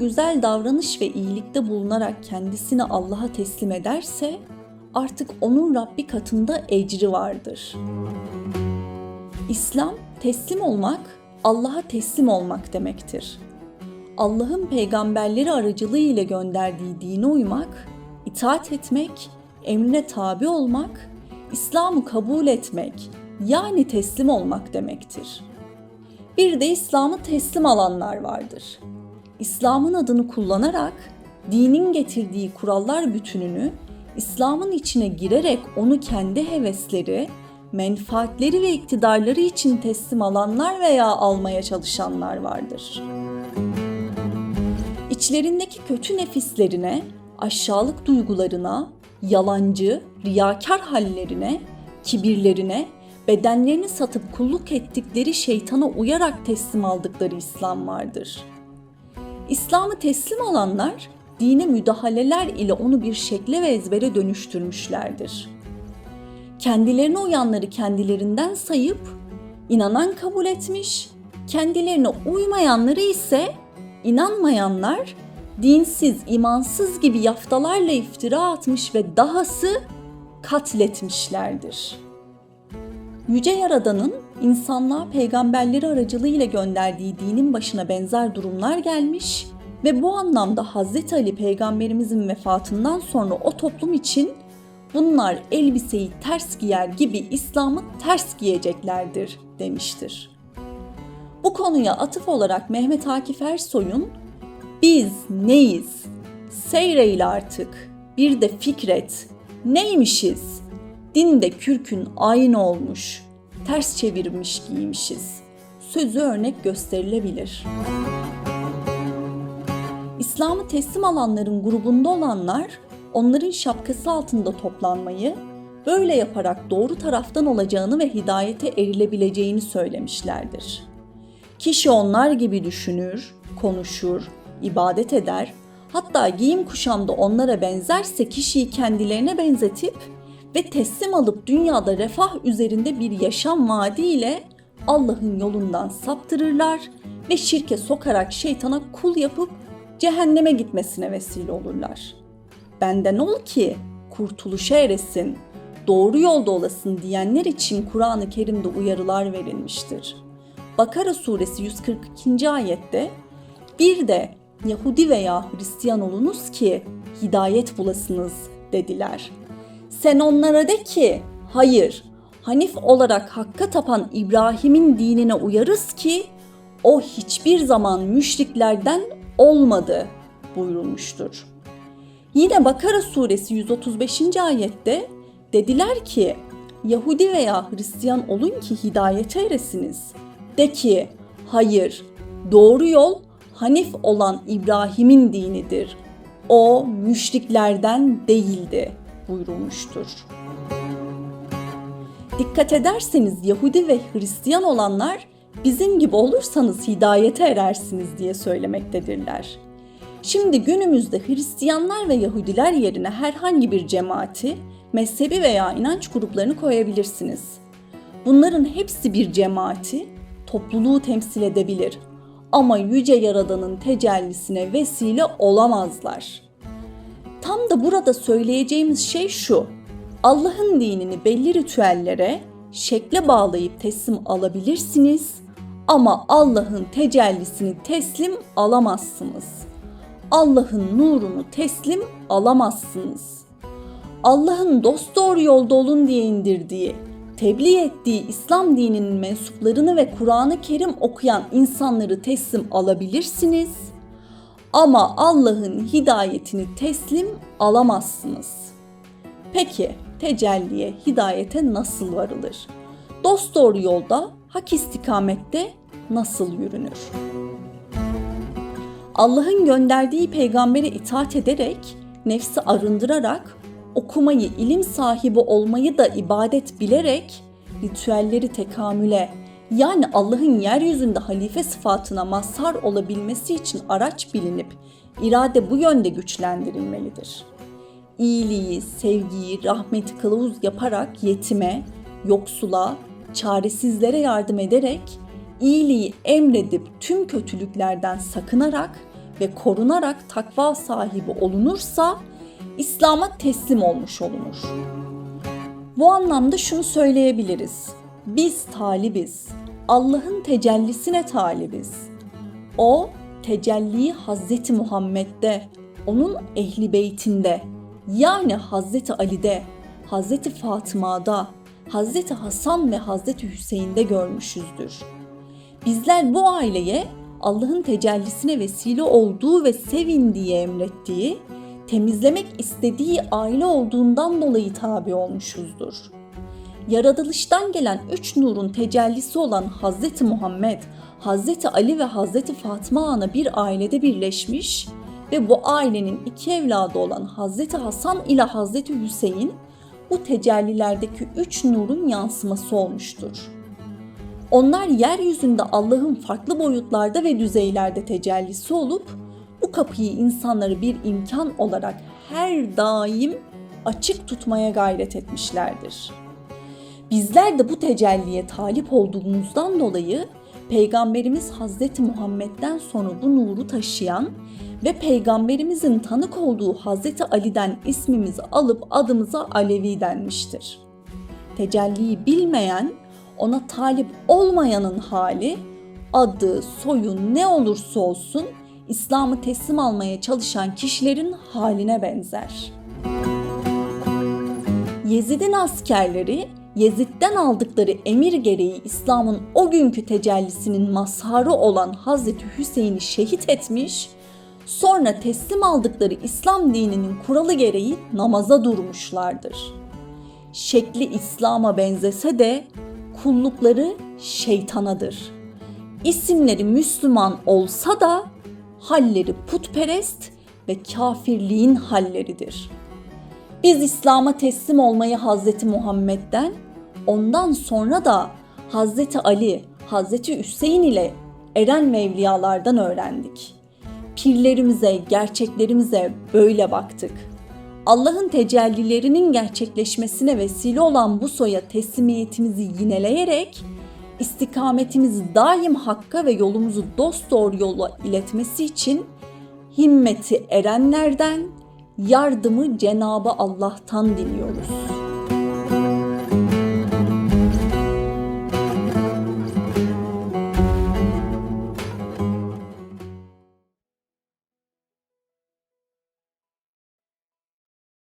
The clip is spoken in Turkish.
güzel davranış ve iyilikte bulunarak kendisini Allah'a teslim ederse artık onun Rabbi katında ecri vardır. İslam teslim olmak Allah'a teslim olmak demektir. Allah'ın peygamberleri aracılığı ile gönderdiği dine uymak, itaat etmek, emrine tabi olmak, İslam'ı kabul etmek yani teslim olmak demektir. Bir de İslam'ı teslim alanlar vardır. İslam'ın adını kullanarak dinin getirdiği kurallar bütününü İslam'ın içine girerek onu kendi hevesleri, menfaatleri ve iktidarları için teslim alanlar veya almaya çalışanlar vardır. İçlerindeki kötü nefislerine, aşağılık duygularına, yalancı, riyakar hallerine, kibirlerine, bedenlerini satıp kulluk ettikleri şeytana uyarak teslim aldıkları İslam vardır. İslam'ı teslim alanlar, dine müdahaleler ile onu bir şekle ve ezbere dönüştürmüşlerdir. Kendilerine uyanları kendilerinden sayıp, inanan kabul etmiş, kendilerine uymayanları ise inanmayanlar dinsiz, imansız gibi yaftalarla iftira atmış ve dahası katletmişlerdir. Yüce Yaradan'ın insanlığa peygamberleri aracılığıyla gönderdiği dinin başına benzer durumlar gelmiş ve bu anlamda Hz. Ali peygamberimizin vefatından sonra o toplum için bunlar elbiseyi ters giyer gibi İslam'ı ters giyeceklerdir demiştir. Bu konuya atıf olarak Mehmet Akif Ersoy'un biz neyiz? Seyreyle artık. Bir de fikret. Neymişiz? Dinde kürkün aynı olmuş. Ters çevirmiş giymişiz. Sözü örnek gösterilebilir. İslam'ı teslim alanların grubunda olanlar onların şapkası altında toplanmayı, böyle yaparak doğru taraftan olacağını ve hidayete erilebileceğini söylemişlerdir. Kişi onlar gibi düşünür, konuşur, ibadet eder, hatta giyim kuşamda onlara benzerse kişiyi kendilerine benzetip ve teslim alıp dünyada refah üzerinde bir yaşam vaadiyle Allah'ın yolundan saptırırlar ve şirke sokarak şeytana kul yapıp cehenneme gitmesine vesile olurlar. Benden ol ki kurtuluşa eresin, doğru yolda olasın diyenler için Kur'an-ı Kerim'de uyarılar verilmiştir. Bakara suresi 142. ayette bir de Yahudi veya Hristiyan olunuz ki hidayet bulasınız dediler. Sen onlara de ki hayır Hanif olarak hakka tapan İbrahim'in dinine uyarız ki o hiçbir zaman müşriklerden olmadı buyurulmuştur. Yine Bakara suresi 135. ayette dediler ki Yahudi veya Hristiyan olun ki hidayete eresiniz. De ki hayır doğru yol Hanif olan İbrahim'in dinidir. O müşriklerden değildi buyurulmuştur. Dikkat ederseniz Yahudi ve Hristiyan olanlar bizim gibi olursanız hidayete erersiniz diye söylemektedirler. Şimdi günümüzde Hristiyanlar ve Yahudiler yerine herhangi bir cemaati, mezhebi veya inanç gruplarını koyabilirsiniz. Bunların hepsi bir cemaati, topluluğu temsil edebilir ama yüce yaradanın tecellisine vesile olamazlar. Tam da burada söyleyeceğimiz şey şu. Allah'ın dinini belli ritüellere, şekle bağlayıp teslim alabilirsiniz ama Allah'ın tecellisini teslim alamazsınız. Allah'ın nurunu teslim alamazsınız. Allah'ın dost doğru yolda olun diye indirdiği, tebliğ ettiği İslam dininin mensuplarını ve Kur'an-ı Kerim okuyan insanları teslim alabilirsiniz ama Allah'ın hidayetini teslim alamazsınız. Peki tecelliye, hidayete nasıl varılır? Dost doğru yolda, hak istikamette nasıl yürünür? Allah'ın gönderdiği peygambere itaat ederek, nefsi arındırarak, okumayı, ilim sahibi olmayı da ibadet bilerek, ritüelleri tekamüle, yani Allah'ın yeryüzünde halife sıfatına mazhar olabilmesi için araç bilinip, irade bu yönde güçlendirilmelidir. İyiliği, sevgiyi, rahmeti kılavuz yaparak yetime, yoksula, çaresizlere yardım ederek, iyiliği emredip tüm kötülüklerden sakınarak ve korunarak takva sahibi olunursa İslam'a teslim olmuş olunur. Bu anlamda şunu söyleyebiliriz. Biz talibiz. Allah'ın tecellisine talibiz. O tecelliyi Hazreti Muhammed'de, onun ehli beytinde, yani Hazreti Ali'de, Hazreti Fatıma'da, Hazreti Hasan ve Hazreti Hüseyin'de görmüşüzdür. Bizler bu aileye Allah'ın tecellisine vesile olduğu ve sevindiği emrettiği, temizlemek istediği aile olduğundan dolayı tabi olmuşuzdur. Yaratılıştan gelen üç nurun tecellisi olan Hazreti Muhammed, Hazreti Ali ve Hazreti Fatma Ana bir ailede birleşmiş ve bu ailenin iki evladı olan Hazreti Hasan ile Hazreti Hüseyin bu tecellilerdeki üç nurun yansıması olmuştur. Onlar yeryüzünde Allah'ın farklı boyutlarda ve düzeylerde tecellisi olup bu kapıyı insanları bir imkan olarak her daim açık tutmaya gayret etmişlerdir. Bizler de bu tecelliye talip olduğumuzdan dolayı Peygamberimiz Hazreti Muhammed'den sonra bu nuru taşıyan ve Peygamberimizin tanık olduğu Hazreti Ali'den ismimizi alıp adımıza Alevi denmiştir. Tecelliyi bilmeyen, ona talip olmayanın hali, adı, soyu ne olursa olsun İslam'ı teslim almaya çalışan kişilerin haline benzer. Yezid'in askerleri Yezid'den aldıkları emir gereği İslam'ın o günkü tecellisinin mazharı olan Hazreti Hüseyin'i şehit etmiş, sonra teslim aldıkları İslam dininin kuralı gereği namaza durmuşlardır. Şekli İslam'a benzese de kullukları şeytanadır. İsimleri Müslüman olsa da halleri putperest ve kafirliğin halleridir.'' Biz İslam'a teslim olmayı Hazreti Muhammed'den, ondan sonra da Hazreti Ali, Hazreti Hüseyin ile eren mevliyalardan öğrendik. Pirlerimize, gerçeklerimize böyle baktık. Allah'ın tecellilerinin gerçekleşmesine vesile olan bu soya teslimiyetimizi yineleyerek istikametimizi daim hakka ve yolumuzu dosdoğru yola iletmesi için himmeti erenlerden, yardımı Cenabı Allah'tan diliyoruz.